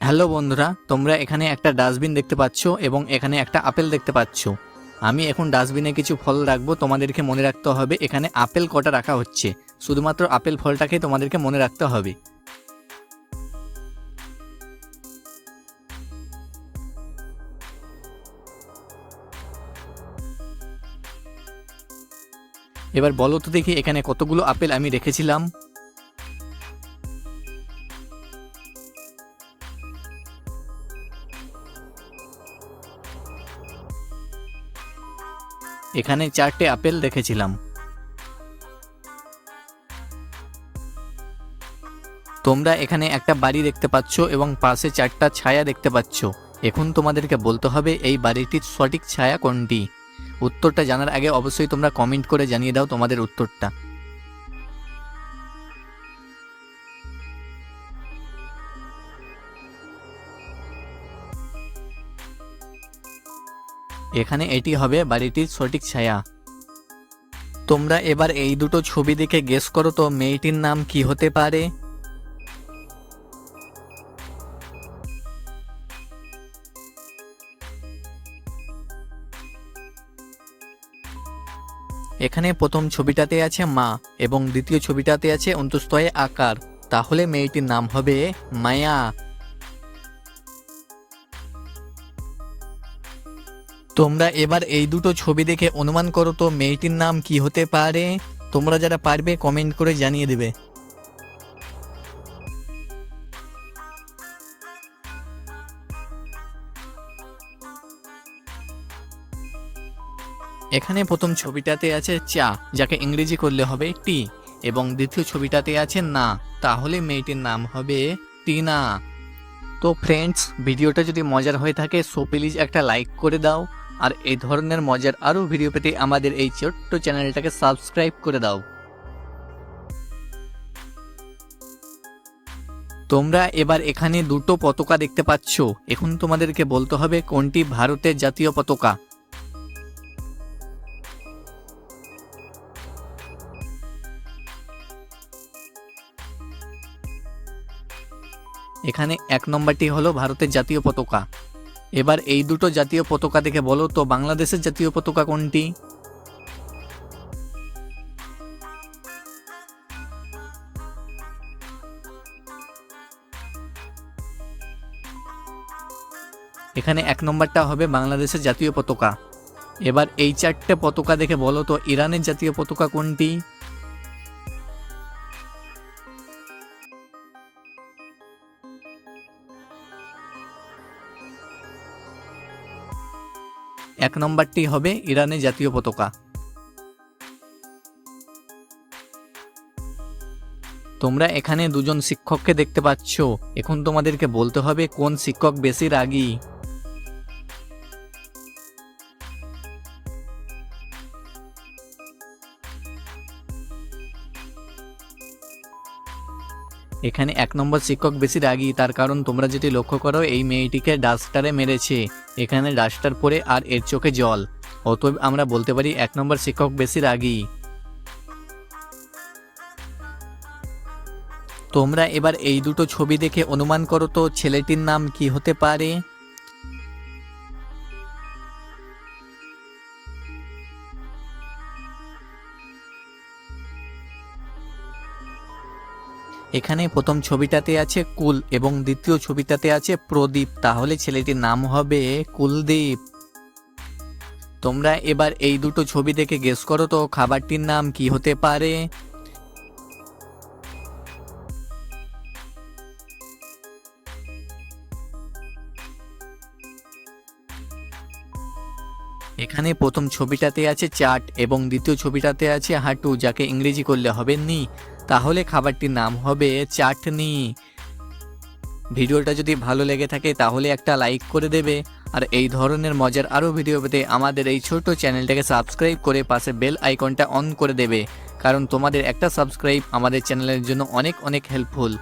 Hello বন্ধুরা, তোমরা এখানে একটা ডাস্টবিন দেখতে পাচ্ছ এবং এখানে একটা আপেল দেখতে পাচ্ছ। আমি এখন ডাস্টবিনে কিছু ফল রাখব, তোমাদেরকে মনে রাখতে হবে, এখানে আপেল কটা রাখা হচ্ছে। শুধুমাত্র আপেল ফলটাকে তোমাদেরকে মনে রাখতে হবে। এবার বলো তো দেখি এখানে কতগুলো আপেল আমি রেখেছিলাম। এখানে চারটে আপেল দেখেছিলাম। তোমরা এখানে একটা বাড়ি দেখতে পাচ্ছ এবং পাশে চারটা ছায়া দেখতে পাচ্ছ। এখন তোমাদেরকে বলতে হবে, এই বাড়িটির সঠিক ছায়া কোনটি? উত্তরটা জানার আগে অবশ্যই তোমরা কমেন্ট করে জানিয়ে দাও তোমাদের উত্তরটা। এখানে এটি হবে বাড়িটির সঠিক ছায়া। তোমরা এবার এই দুটো ছবি দেখে গেস করো তো মেয়েটির নাম কি হতে পারে? এখানে প্রথম ছবিটাতে আছে মা এবং দ্বিতীয় ছবিটাতে আছে অন্তস্তয়ে আকার। তাহলে মেয়েটির নাম হবে মায়া। তোমরা এবার এই দুটো ছবি দেখে অনুমান করো তো মেয়েটির নাম কি হতে পারে? তোমরা যারা পারবে কমেন্ট করে জানিয়ে দেবে। এখানে প্রথম ছবিটাতে আছে চা, যাকে ইংরেজি করলে হবে টি, এবং দ্বিতীয় ছবিটাতে আছে না, তাহলে মেয়েটির নাম হবে টিনা। তো ফ্রেন্ডস ভিডিওটা যদি মজার হয়ে থাকে সো প্লিজ একটা লাইক করে দাও। আর এই ধরনের মজার আরও ভিডিও পেতে আমাদের এই ছোট্ট চ্যানেলটাকে সাবস্ক্রাইব করে দাও। তোমরা এবার এখানে দুটো পতাকা দেখতে পাচ্ছ। এখন তোমাদেরকে বলতে হবে কোনটি ভারতের জাতীয় পতাকা। এখানে এক নম্বরটি হলো ভারতের জাতীয় পতাকা। এবার এই দুটো জাতীয় পতাকা দেখে বলো তো, বাংলাদেশের জাতীয় পতাকা কোনটি? এখানে এক নম্বরটা হবে বাংলাদেশের জাতীয় পতাকা। এবার এই চারটে পতাকা দেখে বলো তো, ইরানের জাতীয় পতাকা কোনটি? এক নম্বরটি হবে ইরানের জাতীয় পতাকা। তোমরা এখানে দুজন শিক্ষককে দেখতে পাচ্ছ। এখন তোমাদেরকে বলতে হবে কোন শিক্ষক বেশি রাগী। এখানে এক নম্বর শিক্ষক বেশি রাগি, তার কারণ তোমরা যদি লক্ষ্য করো, এই মেয়েটিকে ডাস্টারে মেরেছে। এখানে ডাস্টার পরে আর এর চোখে জল। অতএব আমরা বলতে পারি এক নম্বর শিক্ষক বেশি রাগি। তোমরা এবার এই দুটো ছবি দেখে অনুমান করো তো, ছেলেটির নাম কি হতে পারে? এখানে প্রথম ছবিটাতে আছে কুল এবং দ্বিতীয় ছবিটাতে আছে প্রদীপ। তাহলে ছেলেটির নাম হবে কুলদীপ। তোমরা এবার এই দুটো ছবি দেখে গেস করো তো, খাবারটির নাম কি হতে পারে? এখানে প্রথম ছবিটাতে আছে চাট এবং দ্বিতীয় ছবিটাতে আছে হাঁটু, যাকে ইংরেজি করলে হবে নি। তাহলে খাবারটির নাম হবে চাটনি। ভিডিওটা যদি ভালো লেগে থাকে তাহলে একটা লাইক করে দেবে। আর এই ধরনের মজার আরও ভিডিও পেতে আমাদের এই ছোট চ্যানেলটাকে সাবস্ক্রাইব করে পাশে বেল আইকনটা অন করে দেবে। কারণ তোমাদের একটা সাবস্ক্রাইব আমাদের চ্যানেলের জন্য অনেক অনেক হেল্পফুল।